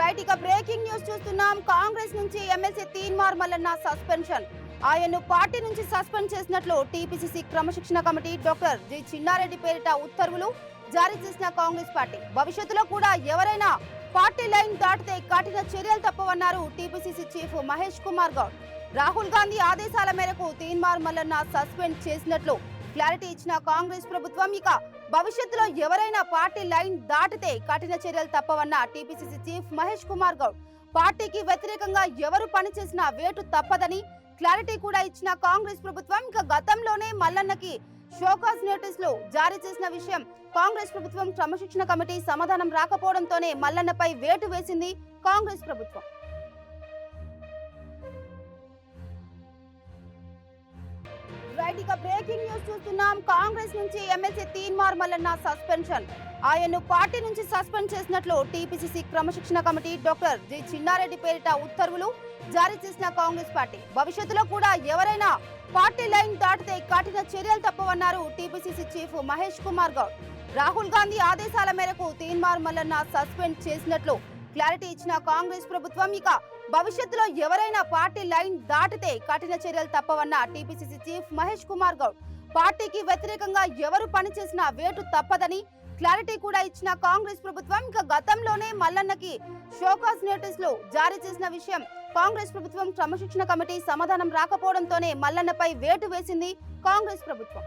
Right ఇక breaking news చూస్తున్నాం. కాంగ్రెస్ నుంచి ఎమ్మెల్సీ తీన్మార్ మల్లన్న సస్పెన్షన్ ఆయన్ను పార్టీ నుంచి సస్పెండ్ చేసినట్లు టీపీసీసీ క్రమశిక్షణ కమిటీ డాక్టర్ జి చిన్నారెడ్డి పేరిట ఉత్తర్వులు జారీ చేసిన కాంగ్రెస్ పార్టీ. భవిష్యత్తులో కూడా ఎవరైనా పార్టీ లైన్ దాటితే కఠిన చర్యలు తప్పవన్నారు టీపీసీసీ చీఫ్ మహేష్ కుమార్ గౌడ్. రాహుల్ గాంధీ ఆదేశాల మేరకు తీన్మార్ మల్లన్న సస్పెండ్ చేసినట్లు క్లారిటీ ఇచ్చిన కాంగ్రెస్ ప్రభుత్వం ఇక భవిష్యత్తులో ఎవరైనా పార్టీ లైన్ దాటితే కఠిన చర్యలు తప్పవన్న టీపీసీసీ చీఫ్ మహేష్ కుమార్ గౌడ్. పార్టీకి వ్యతిరేకంగా ఎవరు పనిచేసినా వేటు తప్పదని క్లారిటీ కూడా ఇచ్చిన కాంగ్రెస్ ప్రభుత్వం. ఇక గతంలోనే మల్లన్నకి షోకాస్ నోటీసులు జారీ చేసిన విషయం కాంగ్రెస్ ప్రభుత్వం క్రమశిక్షణ కమిటీ సమాధానం రాకపోవడంతోనే మల్లన్నపై వేటు వేసింది కాంగ్రెస్ ప్రభుత్వం. రైట్ ఇక బ్రేకింగ్ న్యూస్ చూస్తున్నాం. కాంగ్రెస్ నుంచి ఎమ్మెల్సీ తీన్మార్ మల్లన్న సస్పెన్షన్. ఆయన్ను పార్టీ నుంచి సస్పెండ్ చేసినట్లు టీపీసీసీ క్రమశిక్షణ కమిటీ డాక్టర్ జి చిన్నారెడ్డి పేరిట ఉత్తర్వులు జారీ చేసిన కాంగ్రెస్ పార్టీ. భవిష్యత్తులో కూడా ఎవరైనా పార్టీ లైన్ దాటితే కఠిన చర్యలు తప్పవన్నారు టీపీసీసీ చీఫ్ మహేష్ కుమార్ గౌడ్. రాహుల్ గాంధీ ఆదేశాల మేరకు తీన్మార్ మల్లన్న సస్పెండ్ చేసినట్లు క్లారిటీ ఇచ్చిన కాంగ్రెస్ ప్రభుత్వం ఇక భవిష్యత్తులో ఎవరైనా పార్టీ లైన్ దాటితే కఠిన చర్యలు తప్పవన్న టీపీసీసీ చీఫ్ మహేష్ కుమార్ గౌడ్. పార్టీకి వ్యతిరేకంగా ఎవరు పనిచేసినా వేటు తప్పదని క్లారిటీ కూడా ఇచ్చిన కాంగ్రెస్ ప్రభుత్వం ఇక గతంలోనే మల్లన్నకి షోకాస్ నోటీసులు జారీ చేసిన విషయం కాంగ్రెస్ ప్రభుత్వం క్రమశిక్షణ కమిటీ సమాధానం రాకపోవడంతోనే మల్లన్నపై వేటు వేసింది కాంగ్రెస్ ప్రభుత్వం.